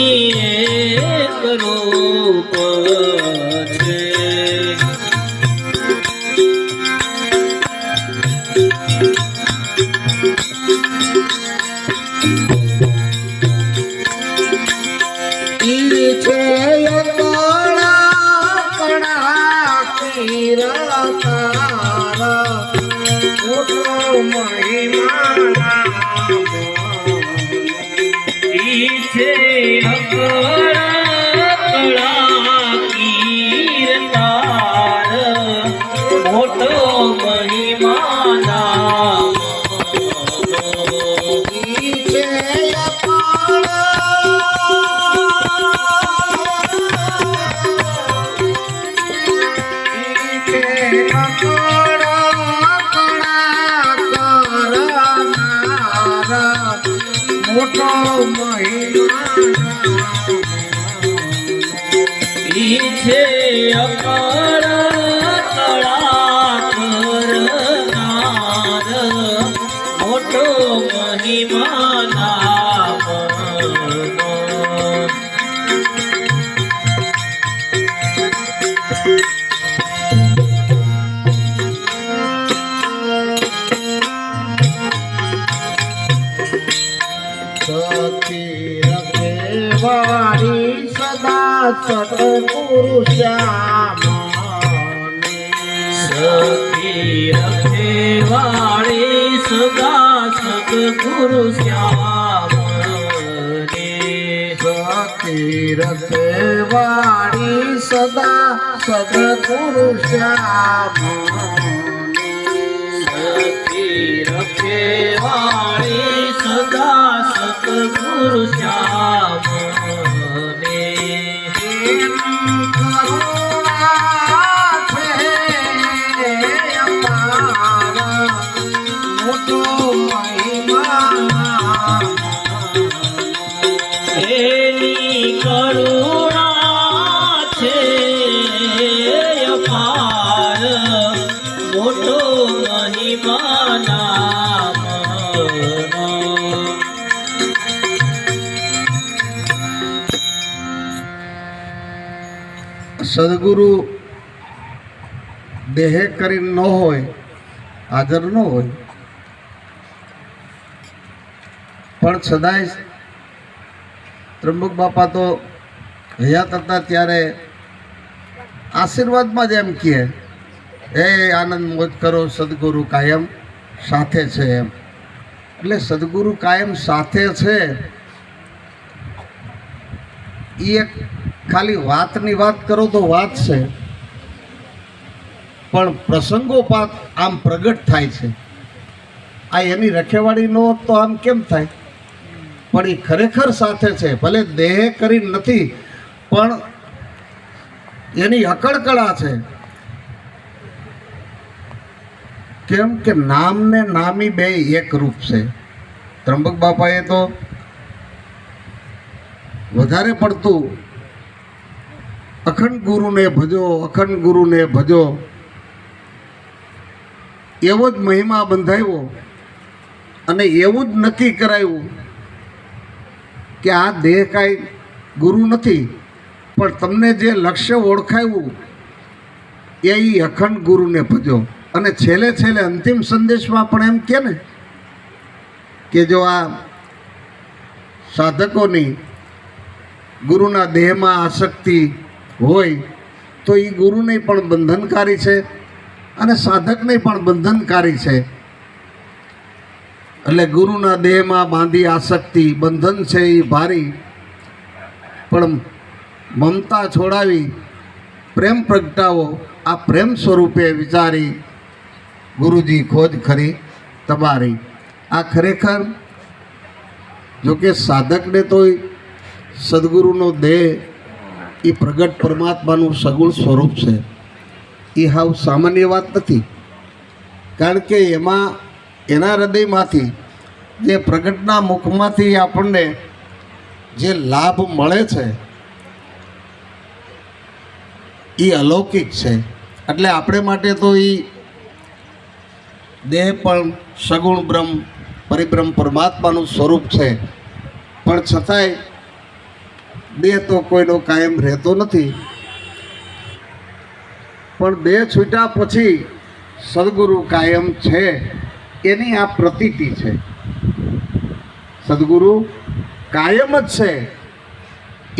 એક રૂપ છે. છે અકળ કળા કીર્તાર મોટો મહિમા નામ ઈ મોટો મહિમા છે અકળ સદા સદગુરુ શ્યામ સતી રખે વાળી સદા સદગુરુ શ્યામાને સખી રખે વાળી સદા સદગુરુ શ્યામ સદગુરુ દેહે કરી ન હોય, હાજર ન હોય. પણ સદાય ત્રંબક બાપા તો હયાત હતા ત્યારે આશીર્વાદમાં જ એમ કહે એ આનંદ મોજ કરો, સદગુરુ કાયમ સાથે છે એમ. એટલે સદગુરુ કાયમ સાથે છે એ એક ખાલી વાતની વાત કરો તો વાત છે. પણ પ્રસંગોપાત આમ પ્રગટ થાય છે. આ એની રખેવાળી નો તો આમ કેમ થાય? પણ એ ખરેખર સાથે છે. ભલે દેહ કરી નથી, પણ એની અકળકળા છે. કેમ કે નામ ને નામી બે એક રૂપ છે. ત્રંબક બાપાએ તો વધારે પડતું અખંડ ગુરુને ભજો, અખંડ ગુરુને ભજો. એવો જ મહિમા બંધાવ્યો અને એવું જ નક્કી કરાયું કે આ દેહ કાંઈ ગુરુ નથી, પણ તમને જે લક્ષ્ય ઓળખાયું એ ઈ અખંડ ગુરુને ભજો. અને છેલ્લે છેલ્લે અંતિમ સંદેશમાં પણ એમ કે ને, કે જો આ સાધકોની ગુરુના દેહમાં આસક્તિ હોય, તો એ ગુરુને પણ બંધનકારી છે અને સાધકને પણ બંધનકારી છે. એટલે ગુરુના દેહમાં બાંધી આસક્તિ, બંધન છે એ ભારી. પણ મમતા છોડાવી, પ્રેમ પ્રગટાવો, આ પ્રેમ સ્વરૂપે વિચારી ગુરુજી ખોજ ખરી તમારી. આ ખરેખર જોકે સાધકને તો સદગુરુનો દેહ એ પ્રગટ પરમાત્માનું સગુણ સ્વરૂપ છે. એ હાવ સામાન્ય વાત નથી. કારણ કે એમાં, એના હૃદયમાંથી, જે પ્રગટના મુખમાંથી આપણને જે લાભ મળે છે એ અલૌકિક છે. એટલે આપણે માટે તો એ દેહ પણ સગુણ બ્રહ્મ પરિબ્રહ્મ પરમાત્માનું સ્વરૂપ છે. પણ છતાંય દેહ તો કોઈનો કાયમ રહેતો નથી. પણ દેહ છૂટ્યા પછી સદગુરુ કાયમ છે, એની આ પ્રતીતિ છે. સદગુરુ કાયમ જ છે.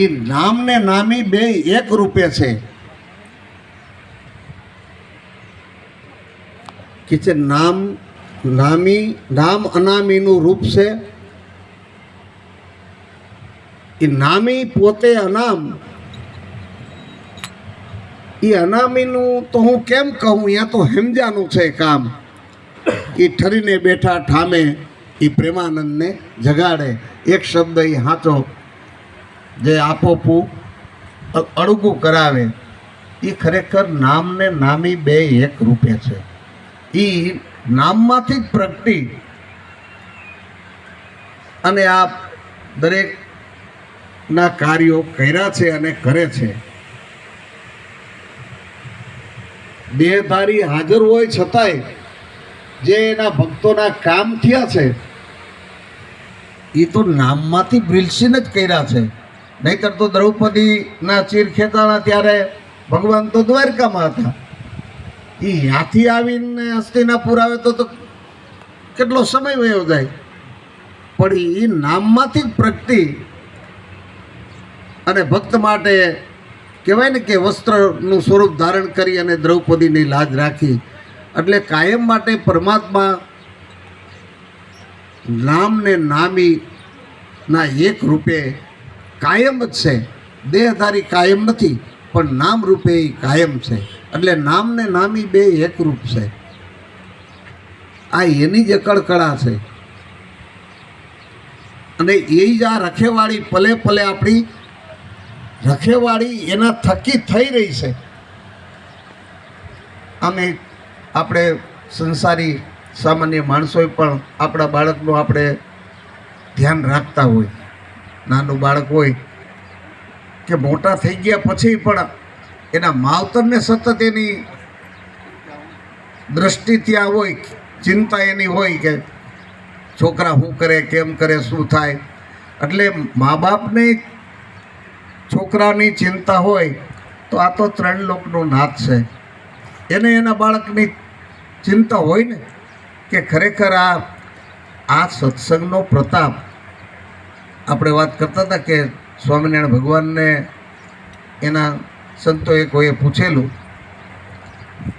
એ નામને નામી બે એક રૂપે છે. કે છે નામ, નામી, નામ અનામીનું રૂપ છે એ નામી પોતે અનામ. એ અનામીનું તો હું કેમ કહું? અહીંયા તો હેમજાનું છે કામ. એ ઠરીને બેઠા ઠામે એ પ્રેમાનંદને જગાડે. એક શબ્દ એ હાચો જે આપોપું અળગું કરાવે. એ ખરેખર નામને નામી બે એક રૂપે છે. એ નામમાંથી જ પ્રગટી. અને આ દરેકના કાર્યો કર્યા છે અને કરે છે. દેહધારી હાજર હોય છતાંય જે એના ભક્તોના કામ થયા છે એ તો નામમાંથી બ્રિલસીન જ કર્યા છે. નહીતર તો દ્રૌપદીના ચીર ખેંચાણા ત્યારે ભગવાન તો દ્વારકામાં હતા. એ ત્યાંથી આવીને હસ્તિનાપુર આવે તો કેટલો સમય વયો જાય. પણ એ નામમાંથી જ પ્રગટી અને ભક્ત માટે કહેવાય ને કે વસ્ત્રનું સ્વરૂપ ધારણ કરી અને દ્રૌપદીની લાજ રાખી. એટલે કાયમ માટે પરમાત્મા નામને નામી ના એક રૂપે કાયમ જ છે. દેહધારી કાયમ નથી, પણ નામ રૂપે એ કાયમ છે. એટલે નામને નામી બે એકરૂપ છે. આ એની જ અકળકળા છે. અને એ જ આ રખેવાળી પલે પલે આપણી રખેવાળી એના થકી થઈ રહી છે. અમે આપણે સંસારી સામાન્ય માણસોએ પણ આપણા બાળકનું આપણે ધ્યાન રાખતા હોય. નાનું બાળક હોય કે મોટા થઈ ગયા પછી પણ એના માવતરને સતત એની દ્રષ્ટિ ત્યાં હોય, ચિંતા એની હોય કે છોકરા શું કરે, કેમ કરે, શું થાય. એટલે મા બાપને છોકરાની ચિંતા હોય તો આ તો ત્રણ લોકનો નાથ છે. એને એના બાળકની ચિંતા હોય ને કે ખરેખર આ આ સત્સંગનો પ્રતાપ. આપણે વાત કરતા હતા કે સ્વામિનારાયણ ભગવાનને એના સંતોએ કોઈએ પૂછેલું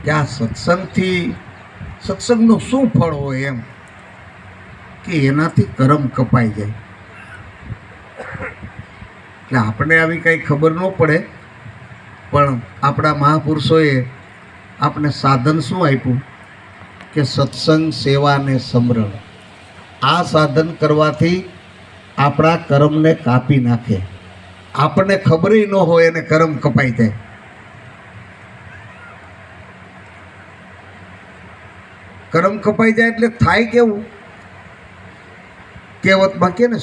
કે આ સત્સંગથી, સત્સંગનું શું ફળ હોય એમ? કે એનાથી કરમ કપાઈ જાય. એટલે આપણે આવી કાંઈ ખબર ન પડે, પણ આપણા મહાપુરુષોએ આપણે સાધન શું આપ્યું? કે સત્સંગ, સેવા અને સમરણ. આ સાધન કરવાથી આપણા કર્મને કાપી નાખે. આપણને ખબર ન હોય એને કર્મ કપાઈ જાય. કર્મ કપાઈ જાય એટલે થાય કેવું? કહેવતમાં કે ને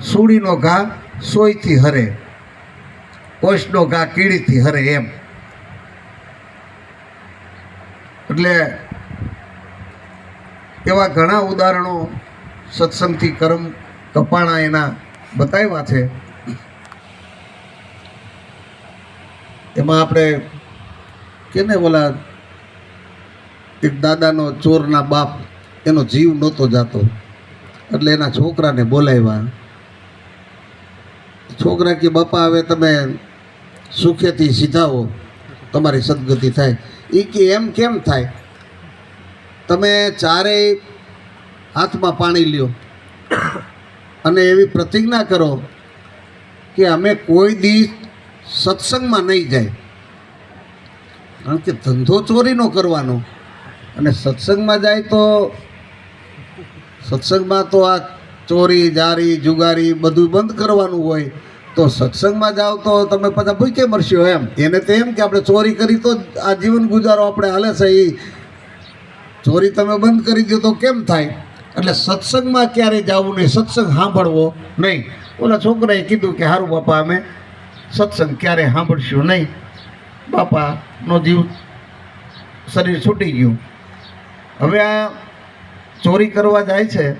સૂડીનો ઘા સોયથી હરે કોષનો ઘા કીડીથી હરે એમ. એટલે એવા ઘણા ઉદાહરણો સત્સંગથી કરમ કપાણા એના બતાવ્યા છે. એમાં આપણે કેને બોલા એક દાદાનો ચોરના બાપ એનો જીવ નહોતો જાતો. એટલે એના છોકરાને બોલાવ્યા. છોકરા કે બાપા, હવે તમે સુખેથી સીધાવો તમારી સદગતિ થાય. એ કે એમ કેમ થાય? તમે ચારેય હાથમાં પાણી લ્યો અને એવી પ્રતિજ્ઞા કરો કે અમે કોઈ દી સત્સંગમાં નહીં જાય. કારણ કે ધંધો ચોરીનો કરવાનો. અને સત્સંગમાં જાય તો સત્સંગમાં તો આ ચોરી, જારી, જુગારી બધું બંધ કરવાનું હોય. તો સત્સંગમાં જાઓ તો તમે પાછા ભૂખે મરશો એમ. એને તો એમ કે આપણે ચોરી કરી તો આ જીવન ગુજારો આપણે હાલે છે એ ચોરી તમે બંધ કરી દો તો કેમ થાય? એટલે સત્સંગમાં ક્યારે જવું નહીં, સત્સંગ સાંભળવો નહીં. ઓલા છોકરાએ કીધું કે સારું બાપા, અમે સત્સંગ ક્યારે સાંભળશું નહીં. બાપાનો જીવ શરીર છૂટી ગયું. હવે આ ચોરી કરવા જાય છે.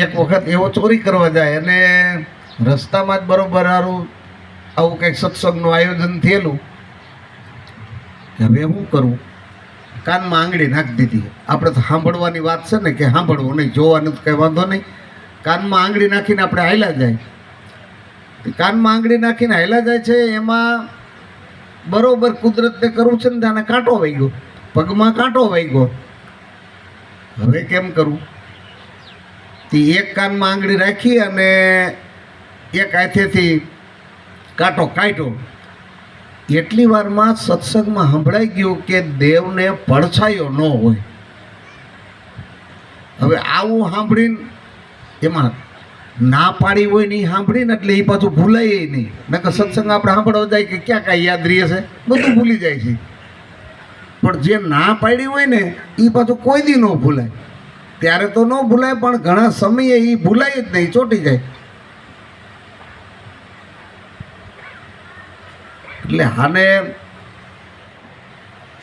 એક વખત એવો ચોરી કરવા જાય અને રસ્તામાં જ બરોબર સારું આવું કંઈક સત્સંગનું આયોજન થયેલું હવે શું કરવું કાનમાં આંગળી નાખી દીધી. આપણે તો સાંભળવાની વાત છે ને કે સાંભળવું નહીં, જોવાનું કંઈ વાંધો નહીં. કાનમાં આંગળી નાખીને આપણે હાલ્યા જાય. કાનમાં આંગળી નાખીને હાલ્યા જાય છે, એમાં બરોબર કુદરતને કરવું છે ને ત્યાં કાંટો વહી ગયો પગમાં કાંટો વહી ગયો હવે કેમ કરવું તે એક કાનમાં આંગળી રાખી અને એક હાથેથી કાંટો કાઢ્યો એટલી વારમાં સત્સંગમાં સંભળાઈ ગયું કે દેવને પડછાયો ન હોય. હવે આવું સાંભળીને એમાં ના પાડી હોય નહીં સાંભળીને એટલે એ પાછું ભૂલાય નહીં. નકર સત્સંગ આપણે સાંભળવા જાય કે ક્યાં કાંઈ યાદ રહે છે બધું ભૂલી જાય છે. પણ જે ના પાડી હોય ને એ પાછું કોઈ દી ન ભૂલાય. ત્યારે તો ન ભૂલાય, પણ ઘણા સમયે એ ભૂલાય જ નહીં, ચોટી જાય. એટલે હાને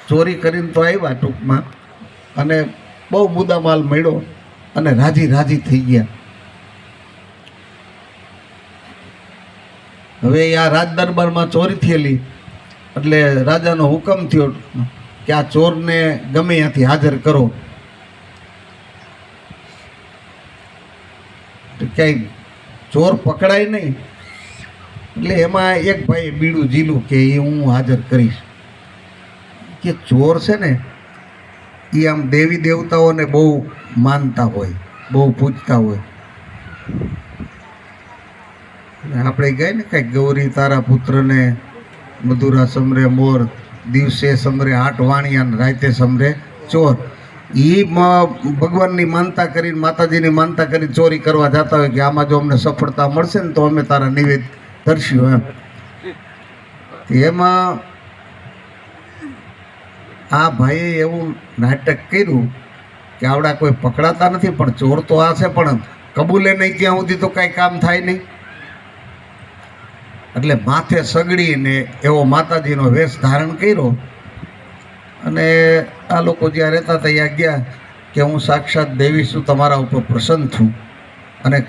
ચોરી કરીને તો આવ્યા ટૂંકમાં અને બહુ મુદ્દા માલ મળ્યો અને રાજી રાજી થઈ ગયા. હવે આ રાજદરબારમાં ચોરી થયેલી, એટલે રાજાનો હુકમ થયો કે આ ચોરને ગમે ત્યાંથી હાજર કરો. ક્યાંય ચોર પકડાય નહીં. એટલે એમાં એક ભાઈ બીડું જીલું કે એ હું હાજર કરીશ. કે ચોર છે ને એ આમ દેવી દેવતાઓને બહુ માનતા હોય, બહુ પૂજતા હોય. અને આપણે ગઈ ને કંઈક ગૌરી તારા પુત્રને મધુરા સમરે મોર, દિવસે સમરે આઠ વાણિયા ને રાતે સમરે ચોર. એ ભગવાનની માનતા કરીને, માતાજીની માનતા કરીને ચોરી કરવા જતા હોય કે આમાં જો અમને સફળતા મળશે ને તો અમે તારા નિવેદ ધરશું એમ. એમાં આ ભાઈએ એવું નાટક કર્યું કે આવડા કોઈ પકડાતા નથી, પણ ચોર તો આ છે, પણ કબૂલે નહીં ત્યાં સુધી તો કાંઈ કામ થાય નહીં. એટલે માથે સગડીને એવો માતાજીનો વેશ ધારણ કર્યો. અને આ લોકો જ્યાં રહેતા ત્યાં ગયા કે હું સાક્ષાત દેવી છું, તમારા ઉપર પ્રસન્ન છું. અને